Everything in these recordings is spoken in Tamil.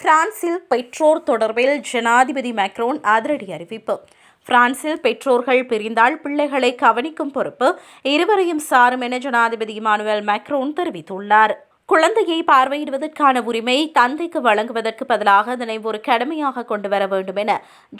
பிரான்சில் பெற்றோர் தொடர்பில் ஜனாதிபதி மேக்ரோன் அதிரடி அறிவிப்பு. பிரான்சில் பெற்றோர்கள் பிரிந்தால் பிள்ளைகளை கவனிக்கும் பொறுப்பு இருவரையும் சாரும் என ஜனாதிபதி இமானுவேல் மேக்ரோன் தெரிவித்துள்ளார். குழந்தையை பார்வையிடுவதற்கான உரிமை தந்தைக்கு வழங்குவதற்கு பதிலாக அதனை ஒரு கடமையாக கொண்டு வர வேண்டும் என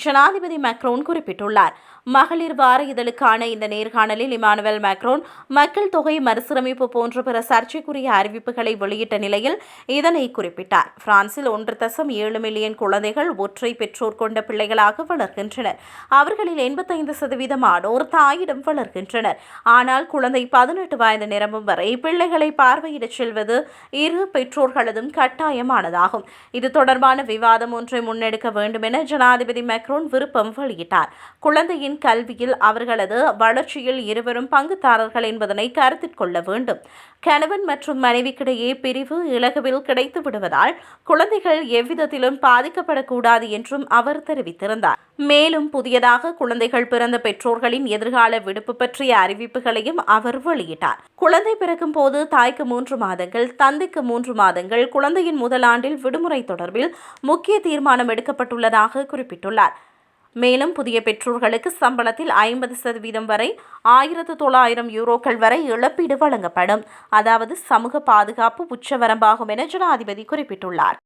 ஜனாதிபதி மேக்ரோன் குறிப்பிட்டுள்ளார். மகளிர் வார இதழுக்கான இந்த நேர்காணலில் இமானுவேல் மேக்ரோன் மக்கள் தொகை மறுசீரமைப்பு போன்ற பிற சர்ச்சைக்குரிய அறிவிப்புகளை வெளியிட்ட நிலையில் இதனை குறிப்பிட்டார். பிரான்சில் ஒன்று தசம் ஏழு மில்லியன் குழந்தைகள் ஒற்றை பெற்றோர் கொண்ட பிள்ளைகளாக வளர்கின்றனர். அவர்களில் எண்பத்தைந்து சதவீதமானோர் தாயிடம் வளர்கின்றனர். ஆனால் குழந்தை பதினெட்டு வயது நிரம்பும் வரை பிள்ளைகளை பார்வையிடச் செல்வது இரு பெற்றோர்களதும் கட்டாயமானதாகும். இது தொடர்பான விவாதம் ஒன்றை முன்னெடுக்க வேண்டும் என ஜனாதிபதி மேக்ரோன் விருப்பம் வெளியிட்டார். குழந்தையின் கல்வியில் அவர்களது வளர்ச்சியில் இருவரும் பங்குதாரர்கள் என்பதனை கருத்தில் கொள்ள வேண்டும். கணவன் மற்றும் மனைவிக்கிடையே பிரிவு இலகுவில் கிடைத்து விடுவதால் குழந்தைகள் எவ்விதத்திலும் பாதிக்கப்படக்கூடாது என்றும் அவர் தெரிவித்திருந்தார். மேலும் புதியதாக குழந்தைகள் பிறந்த பெற்றோர்களின் எதிர்கால விடுப்பு பற்றிய அறிவிப்புகளையும் அவர் வெளியிட்டார். குழந்தை பிறக்கும் போது தாய்க்கு மூன்று மாதங்கள் தந்தைக்கு மூன்று மாதங்கள் குழந்தையின் முதல் ஆண்டில் விடுமுறை தொடர்பில் முக்கிய தீர்மானம் எடுக்கப்பட்டுள்ளதாக குறிப்பிட்டுள்ளார். மேலும் புதிய பெற்றோர்களுக்கு சம்பளத்தில் ஐம்பது சதவீதம் வரை ஆயிரத்து தொள்ளாயிரம் யூரோக்கள் வரை இழப்பீடு வழங்கப்படும். அதாவது சமூக பாதுகாப்பு உச்சவரம்பாகும் என ஜனாதிபதி குறிப்பிட்டுள்ளார்.